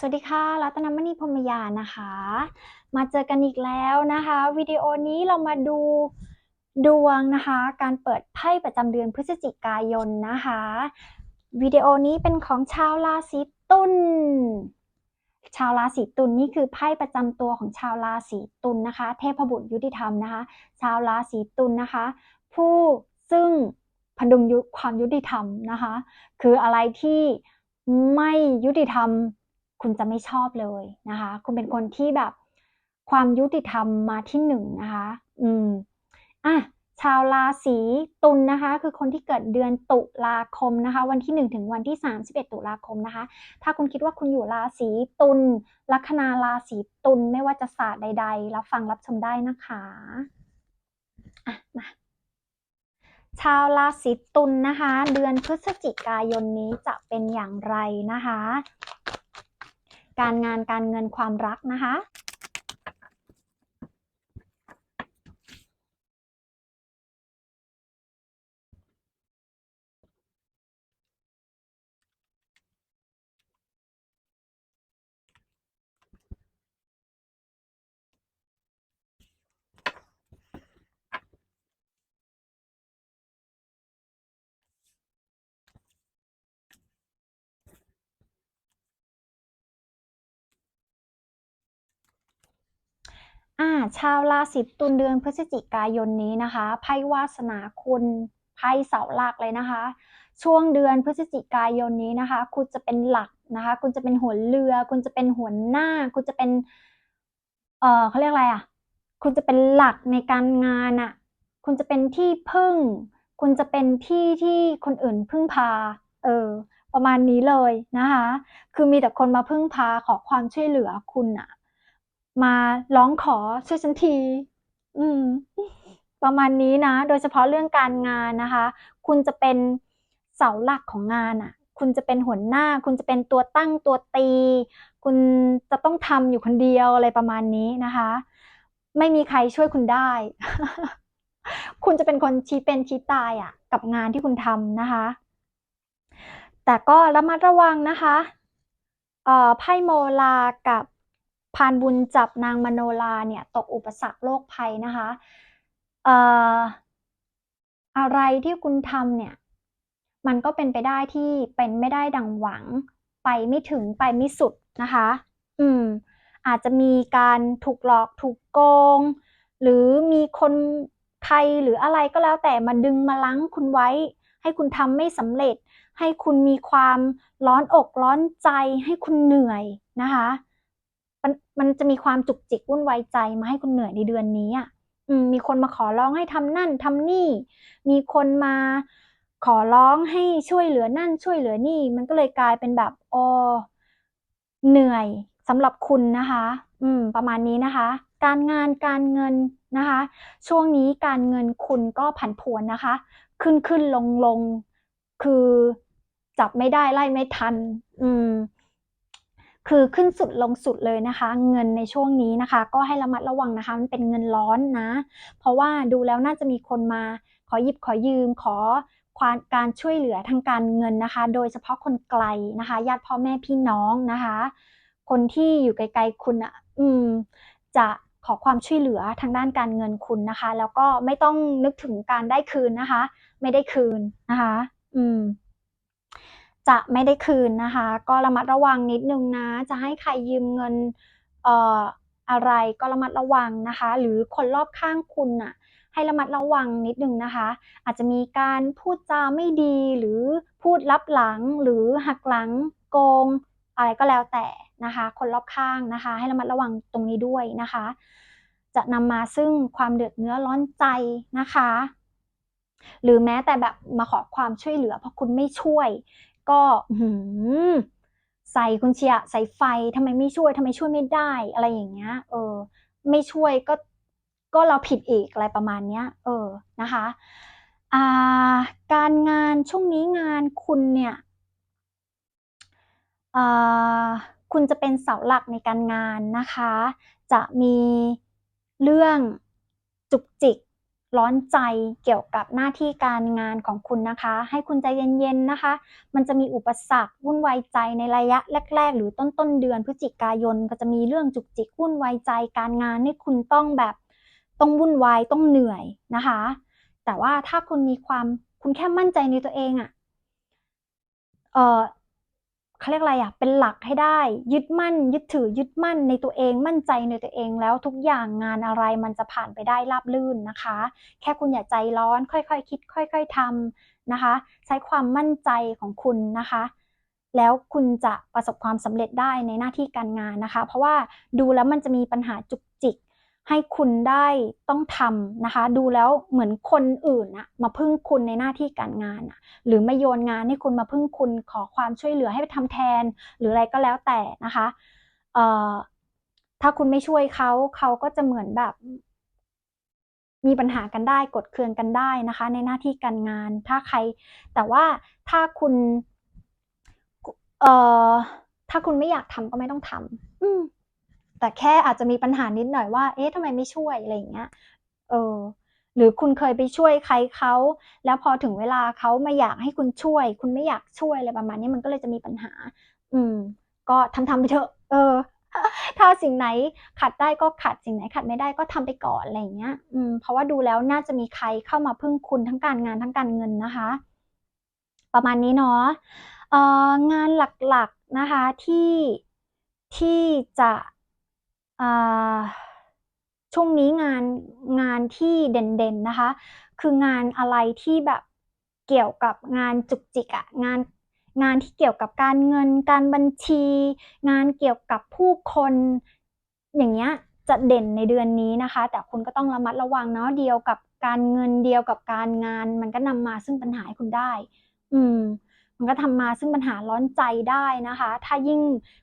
สวัสดีค่ะ รัตนมณีพรมยานะคะ มาเจอกันอีกแล้วนะคะ วิดีโอนี้เรามาดูดวงนะคะ การเปิดไพ่ประจำเดือนพฤศจิกายนนะคะ วิดีโอนี้เป็นของชาวราศีตุล ชาวราศีตุลนี่คือไพ่ประจำตัวของชาวราศีตุลนะคะ เทพบุตรยุติธรรมนะคะ ชาวราศีตุลนะคะ ผู้ซึ่งพดุงยุความยุติธรรมนะคะ คืออะไรที่ไม่ยุติธรรม คุณจะไม่ชอบเลยนะคะ คุณเป็นคนที่แบบความยุติธรรมมาที่หนึ่งนะคะ อืม อะ ชาวราศีตุลนะคะ คือคนที่เกิดเดือนตุลาคมนะคะ วันที่ 1 ถึงวันที่ 31 ตุลาคมนะคะ ถ้าคุณคิดว่าคุณอยู่ราศีตุลลัคนาราศีตุลไม่ว่าจะศาสตร์ใดๆรับฟังรับชมได้นะคะอะมาชาวราศีตุลนะคะ เดือนพฤศจิกายนนี้จะเป็นอย่างไรนะคะ การงานการเงินความรักนะคะ อ่าชาวราศีตุลเดือนพฤศจิกายนนี้นะคะไพ่วาสนาคุณไพ่เสาหลักเลยนะคะ ช่วงเดือนพฤศจิกายนนี้นะคะ คุณจะเป็นหลักนะคะ คุณจะเป็นหัวเรือ คุณจะเป็นหัวหน้า คุณจะเป็น เออเขาเรียกอะไรอะ คุณจะเป็นหลักในการงานอะ คุณจะเป็นที่พึ่ง คุณจะเป็นที่ที่คนอื่นพึ่งพา เออ ประมาณนี้เลยนะคะ คือมีแต่คนมาพึ่งพาขอความช่วยเหลือคุณอะ มาร้องขอช่วยฉันที อืม ประมาณนี้นะ โดยเฉพาะเรื่องการงานนะคะ คุณจะเป็นเสาหลักของงานอะคุณจะเป็นหัวหน้า คุณจะเป็นตัวตั้งตัวตี คุณจะต้องทำอยู่คนเดียวอะไรประมาณนี้นะคะ ไม่มีใครช่วยคุณได้ คุณจะเป็นคนชี้เป็นชี้ตายอะกับงานที่คุณทำนะคะ แต่ก็ระมัดระวังนะคะเอ่อไพ่โมลากับ พานบุญจับนางมโนลาเนี่ยตกอุปสรรคโรคภัยนะคะเอ่ออะไรที่คุณทำเนี่ย มันก็เป็นไปได้ที่เป็นไม่ได้ดังหวัง ไปไม่ถึงไปไม่สุดนะคะ อืม อาจจะมีการถูกหลอกถูกโกง หรือมีคนใครหรืออะไรก็แล้วแต่มาดึงมาลังคุณไว้ ให้คุณทำไม่สำเร็จ ให้คุณมีความร้อนอกร้อนใจ ให้คุณเหนื่อยนะคะ มันมันจะมีความจุกจิกวุ่นวายใจมาให้คุณเหนื่อยในเดือนนี้อะมีคนมาขอร้องให้ทำนั่นทำนี่ มีคนมาขอร้องให้ช่วยเหลือนั่นช่วยเหลือนี่ มันก็เลยกลายเป็นแบบอ้อเหนื่อยสำหรับคุณนะคะ อืม ประมาณนี้นะคะ การงานการเงินนะคะ ช่วงนี้การเงินคุณก็ผันผวนนะคะ ขึ้นขึ้นลงลงคือจับไม่ได้ไล่ไม่ทัน อืม คือขึ้นสุดลงสุดเลยนะคะ เงินในช่วงนี้นะคะ ก็ให้ระมัดระวังนะคะ มันเป็นเงินร้อนนะ เพราะว่าดูแล้วน่าจะมีคนมาขอหยิบขอยืมขอความการช่วยเหลือทางการเงินนะคะ โดยเฉพาะคนไกลนะคะญาติพ่อแม่พี่น้องนะคะ คนที่อยู่ไกลๆคุณอะอืม จะขอความช่วยเหลือทางด้านการเงินคุณนะคะ แล้วก็ไม่ต้องนึกถึงการได้คืนนะคะ ไม่ได้คืนนะคะ อืม จะไม่ได้คืนนะคะ ก็ระมัดระวังนิดนึงนะ จะให้ใครยืมเงินเอ่ออะไรก็ระมัดระวังนะคะ หรือคนรอบข้างคุณน่ะให้ระมัดระวังนิดนึงนะคะ อาจจะมีการพูดจาไม่ดีหรือพูดลับหลังหรือหักหลังโกง อะไรก็แล้วแต่นะคะ คนรอบข้างนะคะ ให้ระมัดระวังตรงนี้ด้วยนะคะ จะนำมาซึ่งความเดือดเนื้อร้อนใจนะคะ หรือแม้แต่แบบมาขอความช่วยเหลือเพราะคุณไม่ช่วย ก็หืใส่คุณเชียใส่ไฟทำไมไม่ช่วยทำไมช่วยไม่ได้อะไรอย่างเงี้ย เออ ไม่ช่วยก็ก็เราผิดอีกอะไรประมาณเนี้ย เออนะคะอ่าการงานช่วงนี้งานคุณเนี่ยอ่าคุณจะเป็นเสาหลักในการงานนะคะ จะมีเรื่องจุกจิก ร้อนใจเกี่ยวกับหน้าที่การงานของคุณนะคะ ให้คุณใจเย็นๆนะคะ มันจะมีอุปสรรควุ่นวายใจในระยะแรก ๆ หรือต้นต้นๆเดือนพฤศจิกายนก็จะมีเรื่องจุกจิกวุ่นวายใจการงานให้คุณต้องแบบต้องวุ่นวายต้องเหนื่อยนะคะ แต่ว่าถ้าคุณมีความคุณแค่มั่นใจในตัวเองอะเออ เขาเรียกอะไรอะเป็นหลักให้ได้ ยึดมั่น ยึดถือยึดมั่นในตัวเองมั่นใจในตัวเองแล้วทุกอย่างงานอะไรมันจะผ่านไปได้ราบรื่นนะคะ แค่คุณอย่าใจร้อน ค่อยๆคคิด ค่อย ๆทำนะคะ ใช้ความมั่นใจของคุณนะคะ แล้วคุณจะประสบความสำเร็จได้ในหน้าที่การงานนะคะ เพราะว่าดูแล้วมันจะมีปัญหาจุกจิก ให้คุณได้ต้องทำนะคะ ดูแล้วเหมือนคนอื่นนะมาพึ่งคุณในหน้าที่การงานอะหรือมาโยนงานให้คุณมาพึ่งคุณขอความช่วยเหลือให้ไปทำแทน หรืออะไรก็แล้วแต่นะคะเอ่อถ้าคุณไม่ช่วยเขาเขาก็จะเหมือนแบบ มีปัญหากันได้กดเคืองกันได้นะคะ ในหน้าที่การงาน ถ้าใคร แต่ว่าถ้าคุณเอ่อถ้าคุณไม่อยากทำก็ไม่ต้องทำอืม แต่แค่อาจจะมีปัญหานิดหน่อยว่า เอ๊ะทำไมไม่ช่วยอะไรอย่างเงี้ย เออ หรือคุณเคยไปช่วยใครเขา แล้วพอถึงเวลาเขาไม่อยากให้คุณช่วย คุณไม่อยากช่วยอะไรประมาณนี้มันก็เลยจะมีปัญหา อืม ก็ทำทำไปเถอะ เออ ถ้าสิ่งไหนขัดได้ก็ขัด สิ่งไหนขัดไม่ได้ก็ทำไปก่อนอะไรอย่างเงี้ย อืม เพราะว่าดูแล้วน่าจะมีใครเข้ามาพึ่งคุณทั้งการงานทั้งการเงินนะคะ ประมาณนี้เนาะเอ่องานหลักๆนะคะที่ที่จะ ช่วงนี้งานงานที่เด่นๆนะคะ คืองานอะไรที่แบบเกี่ยวกับงานจุกจิกอะงานงานที่เกี่ยวกับการเงินการบัญชี งานเกี่ยวกับผู้คนอย่างเงี้ยจะเด่นในเดือนนี้นะคะ แต่คุณก็ต้องระมัดระวังเนาะเดียวกับการเงินเดียวกับการงาน มันก็นำมาซึ่งปัญหาให้คุณได้ อืม มันก็ทำมาซึ่งปัญหาร้อนใจได้นะคะ ถ้ายิ่ง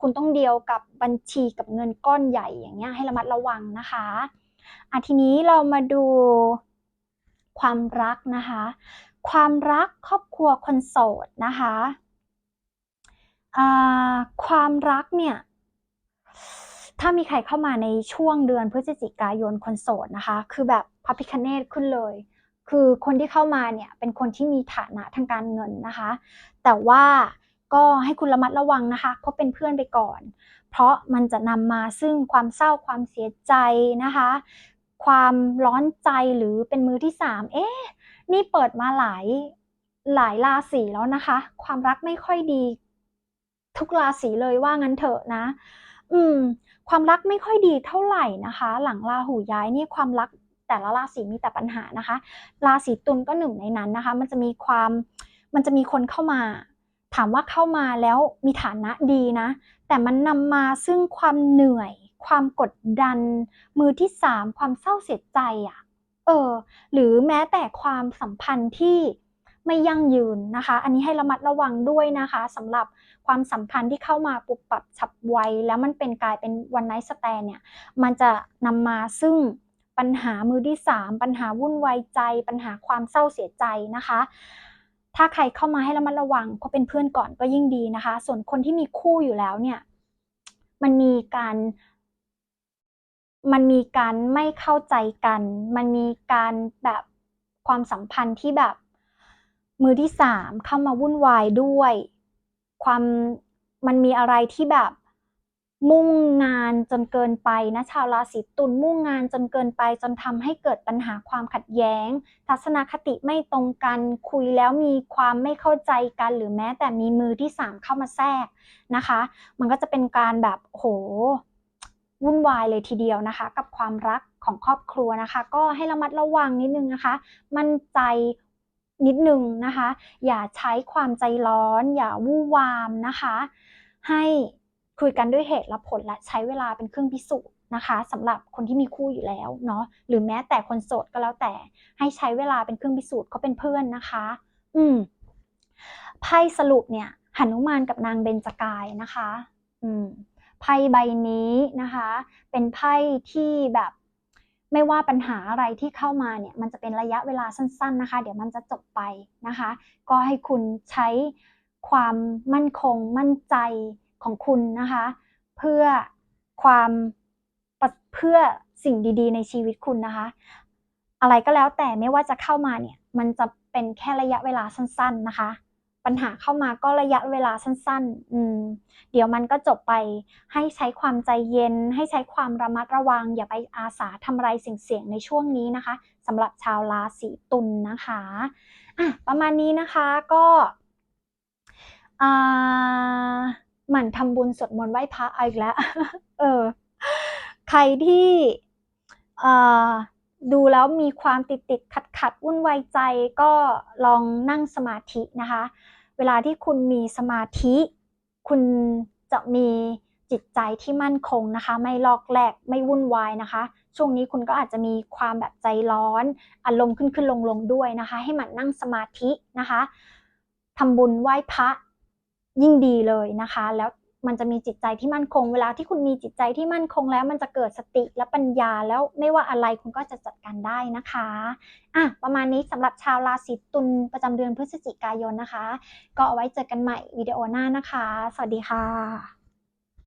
คุณต้องเดียวกับบัญชีกับเงินก้อนใหญ่อย่างเงี้ยให้ระมัดระวังนะคะอะทีนี้เรามาดูความรักนะคะ ความรักครอบครัวคนโสดนะคะความรักเนี่ย ถ้ามีใครเข้ามาในช่วงเดือนพฤศจิกายนคนโสดนะคะ คือแบบพระพิคเนตขึ้นเลย คือคนที่เข้ามาเนี่ยเป็นคนที่มีฐานะทางการเงินนะคะ แต่ว่าก็ให้คุณระมัดระวังนะคะ เพราะเป็นเพื่อนไปก่อน เพราะมันจะนำมาซึ่งความเศร้าความเสียใจนะคะ ความร้อนใจหรือเป็นมือที่สามเอ๊ะนี่เปิดมาหลายหลายราศีแล้วนะคะ ความรักไม่ค่อยดี ทุกราศีเลยว่างั้นเถอะนะ อืม ความรักไม่ค่อยดีเท่าไหร่นะคะ หลังราหูย้ายนี่ความรัก แต่ละราศีมีแต่ปัญหานะคะ ราศีตุลก็หนึ่งในนั้นนะคะ มันจะมีความมันจะมีคนเข้ามา ถามว่าเข้ามาแล้วมีฐานะดีนะ แต่มันนำมาซึ่งความเหนื่อย ความกดดัน มือที่สามความเศร้าเสียใจอะ่ะเออหรือแม้แต่ความสัมพันธ์ที่ไม่ยั่งยืนนะคะ อันนี้ให้ระมัดระวังด้วยนะคะสำหรับความสัมพันธ์ที่เข้ามาปุบปับฉับไวแล้วมันเป็นกลายเป็นวันไนท์สแตนเนี่ย มันจะนำมาซึ่ง ปัญหามือที่สามปัญหาวุ่นวายใจ ปัญหาความเศร้าเสียใจนะคะ ถ้าใครเข้ามาให้ระมัดระวังก็เป็นเพื่อนก่อนก็ยิ่งดีนะคะ ส่วนคนที่มีคู่อยู่แล้วเนี่ยมันมีการมันมีการไม่เข้าใจกัน มันมีการแบบความสัมพันธ์ที่แบบมือที่สามเข้ามาวุ่นวายด้วย ความมันมีอะไรที่แบบ มุ่งงานจนเกินไปนะชาวราศีตุลมุ่งงานจนเกินไป จนทำให้เกิดปัญหาความขัดแย้ง ทัศนคติไม่ตรงกันคุยแล้วมีความไม่เข้าใจกัน หรือแม้แต่มีมือที่สามเข้ามาแทรกนะคะ มันก็จะเป็นการแบบโหวุ่นวายเลยทีเดียวนะคะ กับความรักของครอบครัวนะคะ ก็ให้ระมัดระวังนิดนึงนะคะ มั่นใจนิดนึงนะคะ อย่าใช้ความใจร้อน อย่าวู่วามนะคะ ให้ คุยกันด้วยเหตุและผลและใช้เวลาเป็นเครื่องพิสูจน์นะคะสำหรับคนที่มีคู่อยู่แล้วเนาะหรือแม้แต่คนโสดก็แล้วแต่ ให้ใช้เวลาเป็นเครื่องพิสูจน์เขาเป็นเพื่อนนะคะ อืมไพ่สรุปเนี่ยหนุมานกับนางเบญจกายนะคะ อืมไพ่ใบนี้นะคะ เป็นไพ่ที่แบบไม่ว่าปัญหาอะไรที่เข้ามาเนี่ย มันจะเป็นระยะเวลาสั้น ๆนะคะ เดี๋ยวมันจะจบไปนะคะ ก็ให้คุณใช้ความมั่นคง มั่นใจ ของคุณนะคะ เพื่อความเพื่อสิ่งดี ๆ ในชีวิตคุณนะคะ อะไรก็แล้วแต่ไม่ว่าจะเข้ามาเนี่ยมันจะเป็นแค่ระยะเวลาสั้น ๆนะคะ ปัญหาเข้ามาก็ระยะเวลาสั้น ๆ อืม เดี๋ยวมันก็จบไปให้ใช้ความใจเย็น ให้ใช้ความระมัดระวัง อย่าไปอาสาทำอะไรเสี่ยงๆในช่วงนี้นะคะสำหรับชาวราศีตุลนะคะอะประมาณนี้นะคะก็อ่า หมั่นทำบุญสวดมนต์ไหว้พระอีกแล้ว เออ ใครที่เอ่อดูแล้วมีความติดติดขัดขัดวุ่นวายใจก็ลองนั่งสมาธินะคะ เวลาที่คุณมีสมาธิ คุณจะมีจิตใจที่มั่นคงนะคะ ไม่ลอกแลกไม่วุ่นวายนะคะ ช่วงนี้คุณก็อาจจะมีความแบบใจร้อนอารมณ์ขึ้นขึ้นลงลงด้วยนะคะ ให้หมันนั่งสมาธินะคะทำบุญไหว้พระ ยิ่งดีเลยนะคะ แล้วมันจะมีจิตใจที่มั่นคง เวลาที่คุณมีจิตใจที่มั่นคงแล้ว มันจะเกิดสติและปัญญาแล้วไม่ว่าอะไรคุณก็จะจัดการได้นะคะอะประมาณนี้สำหรับชาวราศีตุลประจำเดือนพฤศจิกายนนะคะ ก็เอาไว้เจอกันใหม่วิดีโอหน้านะคะ สวัสดีค่ะ